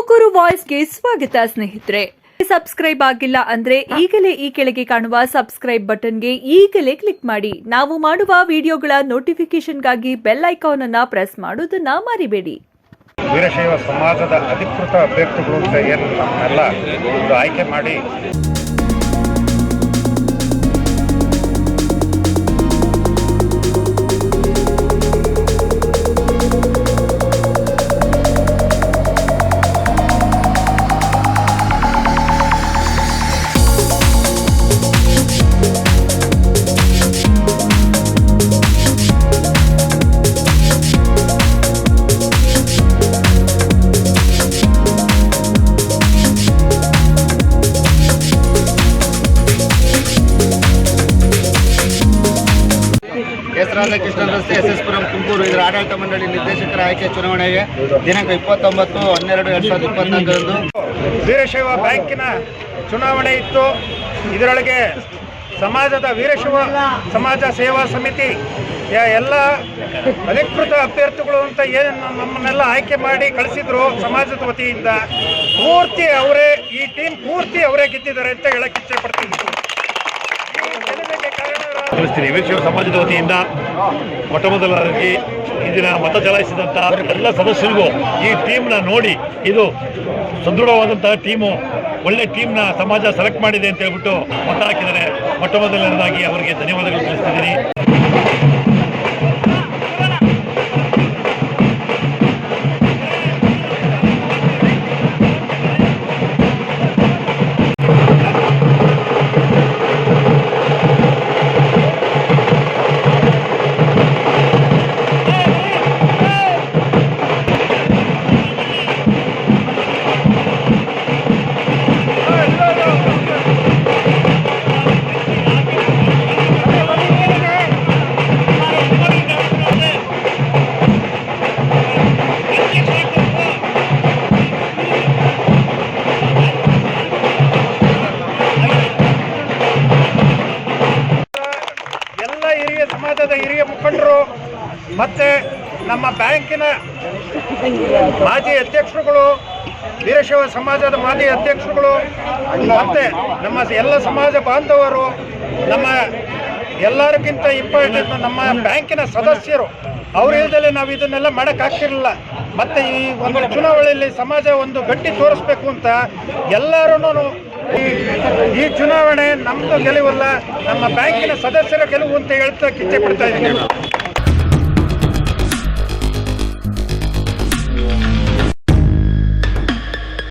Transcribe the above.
ತುಮಕೂರು ವಾಯ್ಸ್ಗೆ ಸ್ವಾಗತ, ಸ್ನೇಹಿತರೆ. ಸಬ್ಸ್ಕ್ರೈಬ್ ಆಗಿಲ್ಲ ಅಂದ್ರೆ ಈಗಲೇ ಈ ಕೆಳಗೆ ಕಾಣುವ ಸಬ್ಸ್ಕ್ರೈಬ್ ಬಟನ್ಗೆ ಈಗಲೇ ಕ್ಲಿಕ್ ಮಾಡಿ. ನಾವು ಮಾಡುವ ವಿಡಿಯೋಗಳ ನೋಟಿಫಿಕೇಶನ್ಗಾಗಿ ಬೆಲ್ ಐಕಾನ್ ಅನ್ನ ಪ್ರೆಸ್ ಮಾಡೋದನ್ನ ಮರಿಬೇಡಿ. ವೀರಶೈವ ಸಮಾಜದ ಅಧಿಕೃತ ಅಭ್ಯರ್ಥಿಗಳು ಅಂತ ಏನು ನಮ್ಮನ್ನೆಲ್ಲ ಆಯ್ಕೆ ಮಾಡಿ. ಎಸ್ ರಾಧಾಕೃಷ್ಣ ರಸ್ತೆ ಎಸ್ ಎಸ್ ಪುರಂ ತುಮಕೂರು ಇದರ ಆಡಳಿತ ಮಂಡಳಿ ನಿರ್ದೇಶಕರ ಆಯ್ಕೆ ಚುನಾವಣೆಗೆ ದಿನಾಂಕ ಇಪ್ಪತ್ತೊಂಬತ್ತು, ಹನ್ನೆರಡು, ಎರಡು ಸಾವಿರದ ಇಪ್ಪತ್ನಾಲ್ಕರಂದು. ವೀರಶೈವ ಬ್ಯಾಂಕಿನ ಚುನಾವಣೆ ಇತ್ತು. ಇದರೊಳಗೆ ಸಮಾಜದ ವೀರಶೈವ ಸಮಾಜ ಸೇವಾ ಸಮಿತಿ ಎಲ್ಲ ಅಧಿಕೃತ ಅಭ್ಯರ್ಥಿಗಳು ಅಂತ ಏನು ನಮ್ಮನ್ನೆಲ್ಲ ಆಯ್ಕೆ ಮಾಡಿ ಕಳಿಸಿದ್ರು ಸಮಾಜದ ವತಿಯಿಂದ. ಪೂರ್ತಿ ಅವರೇ, ಈ ಟೀಮ್ ಪೂರ್ತಿ ಅವರೇ ಗೆದ್ದಿದ್ದಾರೆ ಅಂತ ಹೇಳಕ್ಕೆ ಇಚ್ಛೆ ತಿಳಿಸ್ತೀನಿ ವೀಕ್ಷಕ ಸಮಾಜದ ವತಿಯಿಂದ ಮೊಟ್ಟ ಮೊದಲಾಗಿ ಈ ದಿನ ಮತ ಚಲಾಯಿಸಿದಂಥ ಎಲ್ಲ ಸದಸ್ಯರಿಗೂ ಈ ಟೀಮ್ನ ನೋಡಿ ಇದು ಸದೃಢವಾದಂತಹ ಟೀಮು ಒಳ್ಳೆ ಟೀಮ್ನ ಸಮಾಜ ಸೆಲೆಕ್ಟ್ ಮಾಡಿದೆ ಅಂತ ಹೇಳ್ಬಿಟ್ಟು ಮತ ಹಾಕಿದರೆ ಮೊಟ್ಟ ಮೊದಲನೇದಾಗಿ ಅವರಿಗೆ ಧನ್ಯವಾದಗಳು ತಿಳಿಸ್ತಿದ್ದೀನಿ. ಸಮಾಜದ ಹಿರಿಯ ಮುಖಂಡರು ಮತ್ತೆ ನಮ್ಮ ಬ್ಯಾಂಕಿನ ಮಾಜಿ ಅಧ್ಯಕ್ಷರುಗಳು, ವೀರಶೈವ ಸಮಾಜದ ಮಾಜಿ ಅಧ್ಯಕ್ಷರುಗಳು, ಮತ್ತೆ ನಮ್ಮ ಎಲ್ಲ ಸಮಾಜ ಬಾಂಧವರು, ನಮ್ಮ ಎಲ್ಲರಿಗಿಂತ ಇಂಪಾರ್ಟೆಂಟ್ ನಮ್ಮ ಬ್ಯಾಂಕಿನ ಸದಸ್ಯರು, ಅವ್ರ ಇಲ್ದಲೆ ನಾವು ಇದನ್ನೆಲ್ಲ ಮಾಡೋಕ್ಕಾಗ್ತಿರಲಿಲ್ಲ ಮತ್ತೆ ಈ ಒಂದು ಚುನಾವಣೆಯಲ್ಲಿ ಸಮಾಜ ಒಂದು ಗಟ್ಟಿ ತೋರಿಸ್ಬೇಕು ಅಂತ ಎಲ್ಲರೂ ಈ ಚುನಾವಣೆ ನಮ್ಮದು ಗೆಲುವಲ್ಲ ನಮ್ಮ ಬ್ಯಾಂಕಿನ ಸದಸ್ಯರ ಗೆಲುವು ಅಂತ ಹೇಳ್ತಾ ಕಿಚ್ಚೆ ಪಡ್ತಾ ಇದ್ದೀನಿ.